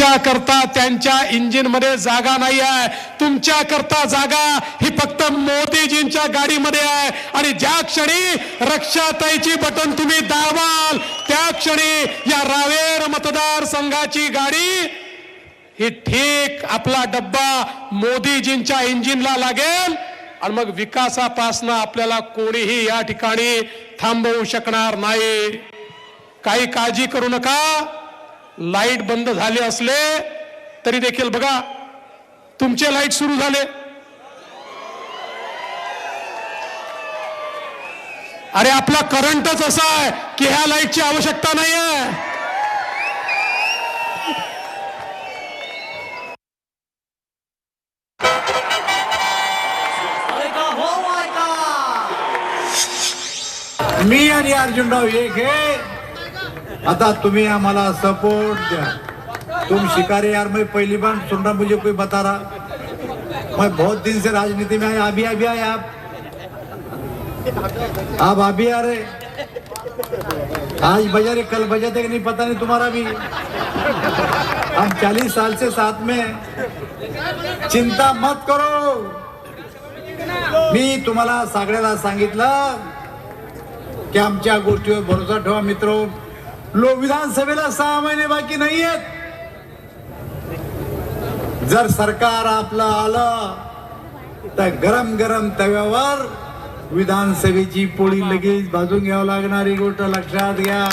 तुमच्या करता त्यांच्या इंजिनमध्ये जागा नाही आहे तुमच्या करता जागा ही फक्त मोदीजींच्या गाडीमध्ये आहे. आणि ज्या क्षणी रक्षाताईची बटन तुम्ही दाबाल त्या क्षणी या रावेर मतदारसंघाची गाडी ही ठीक आपला डब्बा मोदीजींच्या इंजिनला लागेल. आणि मग विकासापासनं आपल्याला कोणीही या ठिकाणी थांबवू शकणार नाही. काही काळजी करू नका. लाइट बंद झाले असले तरी देखील बघा तुमचे लाइट सुरू झाले. अरे आपला करंटच असा आहे की ह्या लाईटची आवश्यकता नाही आहे मी आणि अर्जुनराव एक आहे आता तुम्ही आम्हाला सपोर्ट द्या. तुम शिकारी यार मैं पहली बार सुन रहा मुझे कोई बता रहा। मैं बहुत दिन से राजनीति में आया अभी अभी आए आप। आप अभी आ रहे। आज बजा रहे कल बजा थे कि नहीं पता नहीं तुम्हारा भी। हम चालीस साल से साथ में चिंता मत करो। मी तुम्हाला सगळ्याला सांगितलं की आमच्या गोष्टीवर भरोसा ठेवा मित्र। लो विधानसभेला सहा महिने बाकी नाही आहेत जर सरकार आपलं आलं तर गरम गरम तव्यावर विधानसभेची पोळी लगेच भाजून घ्यावं लागणारी गोष्ट लक्षात घ्या.